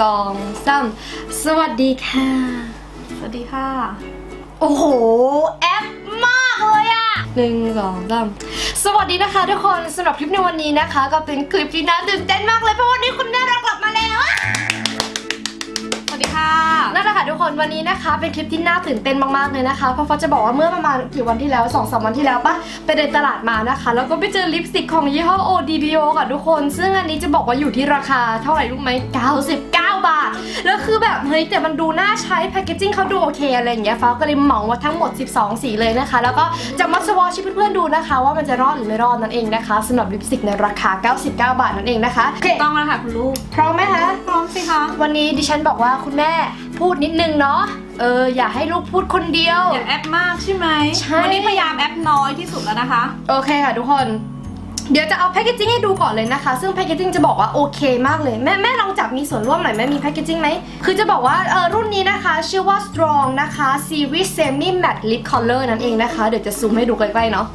สองสามสวัสดีค่ะ สวัสดีค่ะ โอ้โห แอปมากเลยอะหนึ่งสองสามสวัสดีนะคะทุกคนสำหรับคลิปในวันนี้นะคะ ก็เป็นคลิปที่น่าตื่นเต้นมากเลยเพราะวันนี้คุณแม่เรากลับมาแล้วอะสวัสดีค่ะ นั่นแหละค่ะทุกคนวันนี้นะคะ เป็นคลิปที่น่าตื่นเต้นมากๆเลยนะคะ เพราะฟ้าจะบอกว่าเมื่อประมาณกี่วันที่แล้ว2อสวันที่แล้วปะไปเดินตลาดมานะคะ แล้วก็ไปเจอลิปสติกของยี่ห้อ ODBO ค่ะทุกคน ซึ่งอันนี้จะบอกว่าอยู่ที่ราคาเท่าไหร่รู้ไหม99 บาท แล้วคือแบบเฮ้ยแต่มันดูน่าใช้แพคเกจิ้งเขาดูโอเคอะไรอย่างเงี้ยฟ้าก็เลยเหมามาทั้งหมด 12 สีเลยนะคะ แล้วก็จะมาสวอชให้เพื่อนๆดูนะคะ ว่ามันจะรอดหรือไม่รอดนั่นเองนะคะสำหรับลิปสติกในราคา 99 บาทนั่นเองนะคะโอเคต้องแล้วค่ะคุณลูกพร้อมไหมคะพร้อมสิคะวันนี้ดิฉันบอกว่าคุณแม่พูดนิดนึงเนาะเอออย่าให้ลูกพูดคนเดียวอย่าแอปมากใช่ไหมใช่วันนี้พยายามแอปน้อยที่สุดแล้วนะคะ โอเคค่ะทุกคน เดี๋ยวจะเอาแพคเกจิ้งให้ดูก่อนเลยนะคะ ซึ่งแพคเกจิ้งจะบอกว่าโอเคมากเลย แม่แม่ลองจับมีส่วนร่วมหน่อยแม่มีแพคเกจิ้งไหม คือจะบอกว่าเออรุ่นนี้นะคะ ชื่อว่า strong นะคะ series semi matte lip color นั่นเองนะคะ เดี๋ยวจะซูมให้ดูใกล้ๆเนาะ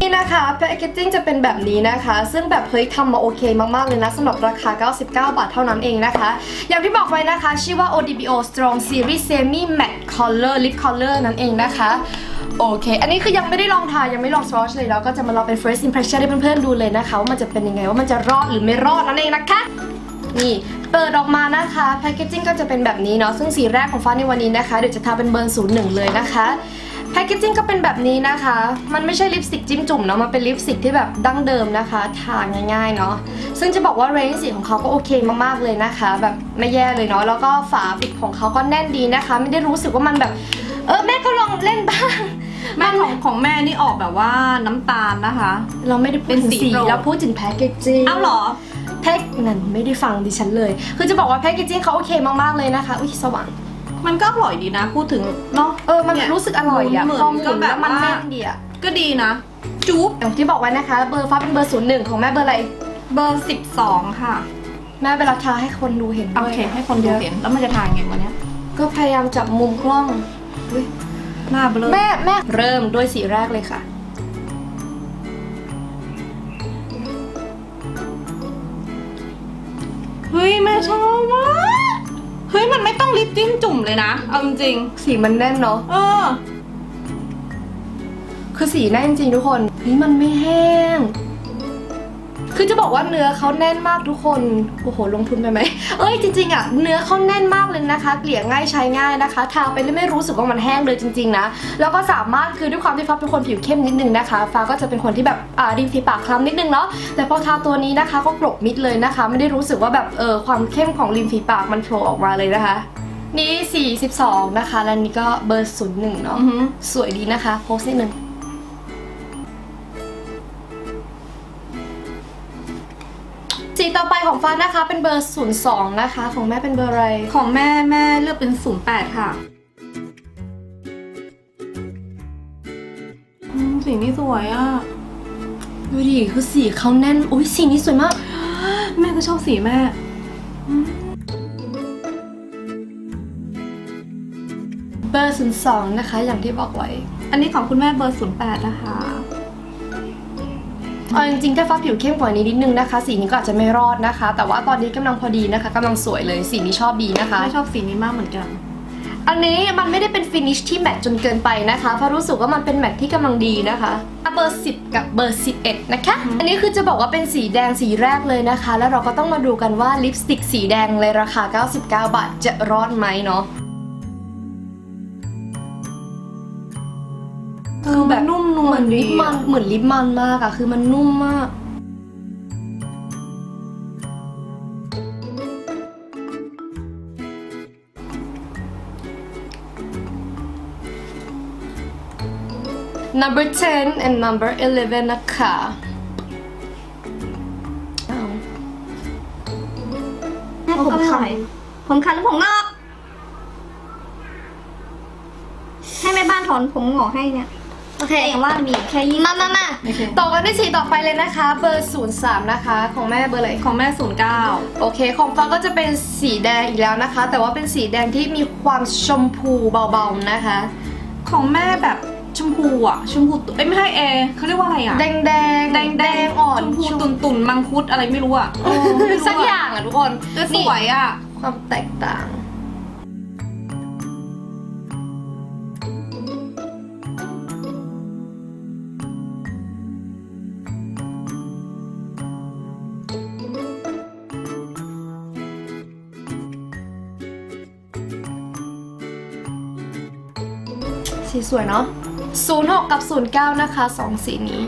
นี่นะคะแพคเกจิ้งจะเป็นแบบนี้นะคะ ซึ่งแบบเฮ้ยทำมาโอเคมาก ๆ เลยนะสำหรับราคา 99 บาทเท่านั้นเองนะคะ อย่างที่บอกไว้นะคะ ชื่อว่า ODBO Strong Series Semi Matte Color Lip Color นั่นเองนะคะ โอเค อันนี้คือยังไม่ได้ลองทายังไม่ลองสวอชเลยแล้วก็จะมาลองเป็น first impression ให้เพื่อนๆดูเลยนะคะว่ามันจะเป็นยังไงว่ามันจะรอดหรือไม่รอดนั่นเองนะคะ นี่เปิดออกมานะคะแพคเกจิ้งก็จะเป็นแบบนี้เนาะซึ่งสีแรกของฟ้าในวันนี้นะคะเดี๋ยวจะทาเป็นเบอร์ศูนย์หนึ่งเลยนะคะแพคเกจิ้งก็เป็นแบบนี้นะคะ มันไม่ใช่ลิปสติกจิ้มจุ่มเนาะ มันเป็นลิปสติกที่แบบดั้งเดิมนะคะ ทาง่ายๆเนาะ ซึ่งจะบอกว่าเรนจ์สีของเขาก็โอเคมากๆเลยนะคะ แบบไม่แย่เลยเนาะ แล้วก็ฝาปิดของเขาก็แน่นดีนะคะ ไม่ได้รู้สึกว่ามันแบบ เออแม่ก็ลองเล่นบ้าง แม่ของของแม่นี่ออกแบบว่าน้ำตาลนะคะ เราไม่ได้พูดถึงเป็นสีสีโปรเราพูดถึงแพคเกจิ้งเอ้าเหรอ แพ็กนั่นไม่ได้ฟังดิฉันเลย คือจะบอกว่าแพ็กเกจิ้งเขาโอเคมาก ๆ เลยนะคะ อุ้ยสว่าง มันก็อร่อยดีนะ พูดถึงเนาะเออ มันเนี่ยรู้สึกอร่อยอะเหมือนพอหมุก็นแบบแล้วมันว่าแน่นดีอะก็ดีนะ จุ๊บอย่างที่บอกไว้นะคะ เบอร์ฟ้าเป็นเบอร์ศูนย์หนึ่งของแม่เบอร์อะไร เบอร์สิบสองค่ะ แม่เวลาทาให้คนดูเห็นโอด้วยเค ให้คนดูเห็น แล้วมันจะทานไงวันเนี้ยก็พยายามจับมุมกล้อง อุ๊ย หน้าเบลอแม่แม่เริ่มด้วยสีแรกเลยค่ะ เฮ้ยแม่ชอบมากเฮ้ยมันไม่ต้องลิปจิ้มจุ่มเลยนะ เอาจริงสีมันแน่นเนาะ ๆเออ คือสีแน่นจริงๆทุกคนเฮ้ยมันไม่แห้ง คือจะบอกว่าเนื้อเขาแน่นมากทุกคน โอ้โห ลงทุนไปไหม เอ้ยจริงๆอะเนื้อเขาแน่นมากเลยนะคะ เกลี่ยง่ายใช้ง่ายนะคะ ทาไปแล้วไม่รู้สึกว่ามันแห้งเลยจริง ๆ นะ แล้วก็สามารถคือด้วยความที่ฟ้าเป็นคนผิวเข้มนิดนึงนะคะ ฟ้าก็จะเป็นคนที่แบบอ่าริมฝีปากคล้ำนิดนึงเนาะ แต่พอทาตัวนี้นะคะก็กลบมิดเลยนะคะ ไม่ได้รู้สึกว่าแบบเออความเข้มของริมฝีปากมันโผล่ออกมาเลยนะคะนี่ 42 นะคะ แล้วนี่ก็เบอร์ศูนย์หนึ่งเนาะอือหือสวยดีนะคะ โพสต์นิดนึง ฟ้านะคะเป็นเบอร์ 02 นะคะ ของแม่เป็นเบอร์อะไร ของแม่แม่เลือกเป็นศูนย์แปดค่ะอืมสีนี้สวยอะ ดูดิคือสีเขาแน่น อุ้ยสีนี้สวยมาก แม่ก็ชอบสีแม่เบอร์ 02 นะคะ อย่างที่บอกไว้ อันนี้ของคุณแม่เบอร์ศูนย์แปดนะคะ เอาจริงๆถ้าฟ้าผิวเข้มกว่านี้นิดนึงนะคะ สีนี้ก็อาจจะไม่รอดนะคะ แต่ว่าตอนนี้กำลังพอดีนะคะกำลังสวยเลยสีนี้ชอบดีนะคะแม่ชอบสีนี้มากเหมือนกัน อันนี้มันไม่ได้เป็นฟินิชที่แมทจนเกินไปนะคะเพราะรู้สึกว่ามันเป็นแมทที่กำลังดีนะคะเบอร์ 10 กับเบอร์ 11 นะคะ อันนี้คือจะบอกว่าเป็นสีแดงสีแรกเลยนะคะ แล้วเราก็ต้องมาดูกันว่าลิปสติกสีแดงในราคา 99 บาทจะรอดไหมเนาะคือแบบนุ่ม นวลลิปมันเหมือนลิปมันมากอะคือมันนุ่มมาก number 10 and number 11 นะคะผมคันผมคันหรือผมงอก ให้แม่บ้านถอนผมงอกให้เนี่ย โอเคแต่อย่างว่ามีแค่ยี่มามามาโอเค ต่อกันที่สีต่อไปเลยนะคะ เบอร์ 03 นะคะ ของแม่เบอร์อะไรของแม่ศูนย์เก้าโอเค ของฟ้าก็จะเป็นสีแดงอีกแล้วนะคะ แต่ว่าเป็นสีแดงที่มีความชมพูเบาๆนะคะ ของแม่แบบชมพูอะ ชมพูตุเอ้ยไม่ใช่เอเขาเรียกว่าอะไรอะแดงแดงแดงแดงอ่อนชมพูตุนตุนมังคุดอะไรไม่รู้อะเออไม่รู้สักอย่างอะทุกคนแต่สวยอะ ความแตกต่าง สีสวยเนาะ06 กับ 09 นะคะ 2 สีนี้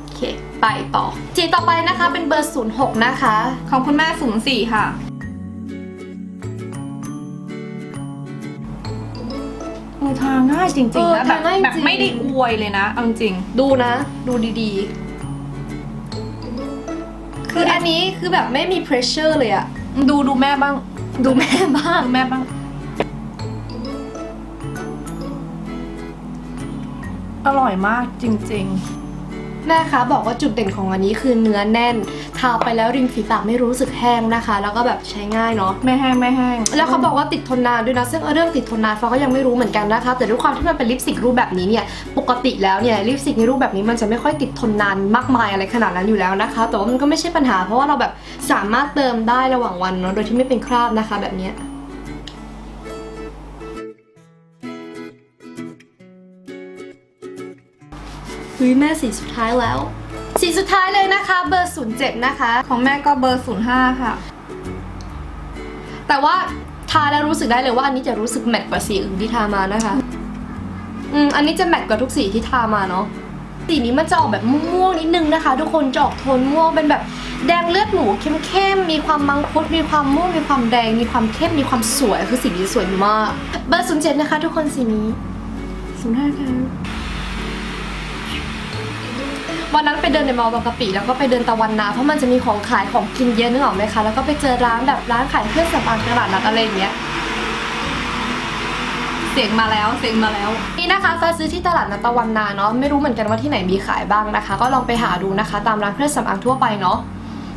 โอเค ไปต่อ สีต่อไปนะคะเป็นเบอร์ 06 นะคะ ของคุณแม่ศูนย์สี่ค่ะ เออทาง่ายจริงเอๆอนะแบบทาง่ายจริง แบบไม่ได้อวยเลยนะเอาจริง ดูนะ ดูดีๆ คืออันนี้คือแบบไม่มี pressure เลยอะดูดูแม่บ้าง ดูแม่บ้าง ดูแม่บ้าง อร่อยมากจริงแม่คะบอกว่าจุดเด่นของอันนี้คือเนื้อแน่น ทาไปแล้วริมฝีปากไม่รู้สึกแห้งนะคะ แล้วก็แบบใช้ง่ายเนาะ ๆ ไม่แห้งไม่แห้งแล้วเขาบอกว่าติดทนนานด้วยนะ ซึ่งเรื่องติดทนนานฟ้าก็ยังไม่รู้เหมือนกันนะคะ แต่ด้วยความที่มันเป็นลิปสติกรูปแบบนี้เนี่ย ปกติแล้วเนี่ยลิปสติกในรูปแบบนี้มันจะไม่ค่อยติดทนนานมากมายอะไรขนาดนั้นอยู่แล้วนะคะ แต่ว่ามันก็ไม่ใช่ปัญหาเพราะว่าเราแบบสามารถเติมได้ระหว่างวันเนาะ โดยที่ไม่เป็นคราบนะคะ แบบเนี้ย ฮ้ยแม่สีสุดท้ายแล้ว สีสุดท้ายเลยนะคะเบอร์ 07 นะคะ ของแม่ก็เบอร์ศูนย์ห้าค่ะ แต่ว่าทาแล้วรู้สึกได้เลยว่าอันนี้จะรู้สึกแมตต์กว่าสีอื่นที่ทามานะคะ อืมอันนี้จะแมตต์กว่าทุกสีที่ทามาเนาะสีนี้มันจะออกแบบม่วงๆนิดนึงนะคะ ทุกคนจะออกโทนม่วงเป็นแบบแดงเลือดหมูเข้มๆ มีความมังคุด มีความม่วง มีความแดง มีความเข้ม มีความสวย คือสีนี้สวยมาก เบอร์ศูนย์เจ็ดนะคะ ทุกคนสีนี้ศูนย์ห้าค่ะ วันนั้นไปเดินในมอลล์บางกะปิแล้วก็ไปเดินตะวันนาเพราะมันจะมีของขายของกินเยอะนึกออกไหมคะแล้วก็ไปเจอร้านแบบร้านขายเครื่องสำอางตลาดนัดอะไรอย่างเงี้ยเสียงมาแล้วเสียงมาแล้ว นี่นะคะฟ้าซื้อที่ตลาดนัดตะวันนาเนาะไม่รู้เหมือนกันว่าที่ไหนมีขายบ้างนะคะ ก็ลองไปหาดูนะคะ ตามร้านเครื่องสำอางทั่วไปเนาะ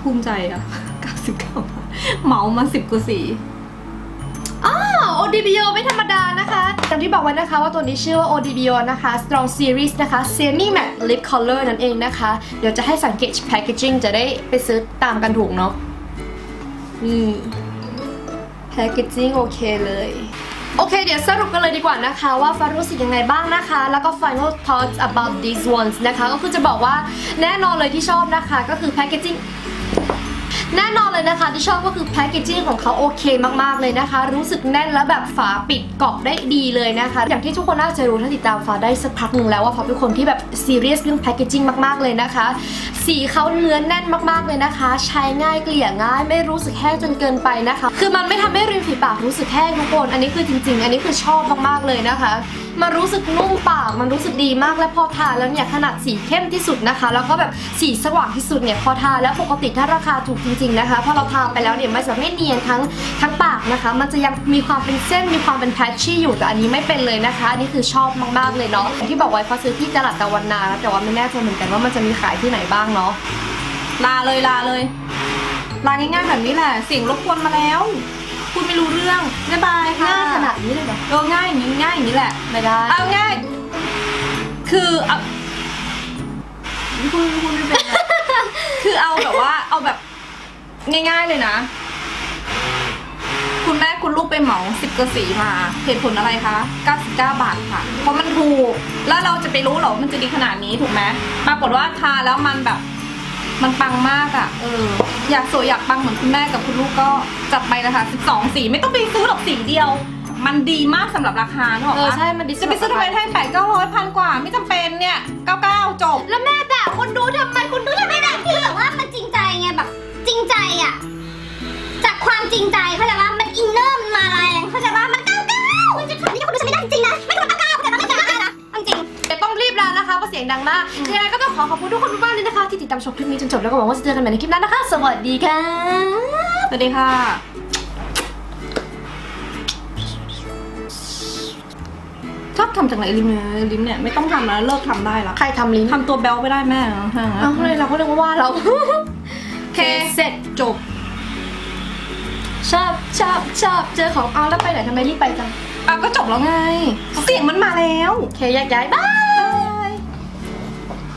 ภูมิใจอะ99บาทเมามาสิบกว่าสี ODBO ไม่ธรรมดานะคะอย่างที่บอกไว้นะคะว่าตัวนี้ชื่อว่า ODBO นะคะ Strong Series นะคะ Semi Matte Lip Color นั่นเองนะคะ เดี๋ยวจะให้สังเกต packaging จะได้ไปซื้อตามกันถูกเนาะ นี่ packaging โอเคเลยโอเค เดี๋ยวสรุปกันเลยดีกว่านะคะว่าฟ้ารู้สึกยังไงบ้างนะคะ แล้วก็ final thoughts about these ones นะคะ ก็คือจะบอกว่าแน่นอนเลยที่ชอบนะคะ ก็คือ packaging แน่นอนเลยนะคะที่ชอบก็คือแพคเกจิ้งของเขาโอเคมากๆเลยนะคะ รู้สึกแน่นแล้วแบบฝาปิดเกาะได้ดีเลยนะคะ อย่างที่ทุกคนน่าจะรู้ถ้าติดตามฟ้าได้สักพักหนึ่งแล้วว่าฟ้าเป็นคนที่แบบซีเรียสเรื่องแพคเกจิ้งมากๆเลยนะคะ สีเขาเนื้อแน่นมากๆเลยนะคะ ใช้ง่ายเกลี่ยง่าย ไม่รู้สึกแห้งจนเกินไปนะคะ คือมันไม่ทำให้ริมฝีปากรู้สึกแห้งทุกคน อันนี้คือจริง ๆ อันนี้คือชอบมากๆเลยนะคะมันรู้สึกนุ่มปาก มันรู้สึกดีมากและพอทาแล้วเนี่ยขนาดสีเข้มที่สุดนะคะ แล้วก็แบบสีสว่างที่สุดเนี่ยพอทาแล้วปกติถ้าราคาถูกจริงๆนะคะพอเราทาไปแล้วเนี่ยมันจะไม่เนียนทั้งทั้งปากนะคะ มันจะยังมีความเป็นเส้นมีความเป็นแพชชี่อยู่แต่อันนี้ไม่เป็นเลยนะคะอันนี้คือชอบมากๆเลยเนาะอย่างที่บอกไว้ฟ้าซื้อที่ตลาดตะวันนานะแต่ว่าไม่แน่ใจเหมือนกันว่ามันจะมีขายที่ไหนบ้างเนาะลาเลยลาเลยลาง่ายๆแบบนี้แหละเสียงรบกวนมาแล้วพูดไม่รู้เรื่องบ๊ายบายค่ะง่ายขนาดนี้เลยเหรอเออง่ายอย่างนี้ง่ายอย่างนี้แหละไม่ได้เอาง่าย คือเอาพูดพูดไม่เป็นอะคือเอาแบบว่าเอาแบบ ง่ายๆเลยนะ คุณแม่คุณลูกไปเหมาสิบกระสีมา เหตุผลอะไรคะ99 บาทค่ะ เพราะมันถูก แล้วเราจะไปรู้เหรอว่ามันจะดีขนาดนี้ถูกไหมปรากฏว่าทาแล้วมันแบบ มันปังมากอะ่ะ เออ อยากสวยอยากปังเหมือนคุณแม่กับคุณลูกก็จัดไปนะคะ12 สีไม่ต้องไปซื้อหรอกสีเดียว มันดีมากสำหรับราคาเนกอะเออใช่มันดีจะไปซื้อทำไมแท่งแปดเก้าร้อยพันกว่า ไม่จำเป็นเนี่ยเก้าเก้าจบ แล้วแม่ด่าคนดูทำไมคนดูทำไม อะ จากความจริงใจเข้าใจว่ามันอินเนอร์มันมาแรงเข้าใจว่ามันเก้าเก้ามันจะทำให้คนดูจะไม่ได้จริงๆนะ ไม่ควรเก้าเก้าเข้าใจว่าไม่เก้าเก้านะเอาจริงเดี๋ยวต้องรีบลานะคะเพราะเสียงดังมากยังไงก็ต้องขอขอบคุณทุกคนมากๆเลยนะคะ ที่ติดตามชมคลิปนี้จนจบแล้วก็หวังว่าจะเจอกันใหม่ในคลิปหน้านะคะ สวัสดีค่ะ สวัสดีค่ะ ชอบทำจากไหนลิ้มเนี่ยลิ้มเนี่ยไม่ต้องทำแล้วเลิกทำได้ละใครทำลิ้นทำตัวแบลไม่ได้แม่เหรอฮะ เอาเลยเราก็เรียกว่าว่าเราโอ เค เสร็จจบ ชอบชอบชอบเจอของเอาแล้วไปไหนทำไมรีบไปจังอะก็จบแล้วไง เสียงมันมาแล้ว โอเคแยกย้ายบาย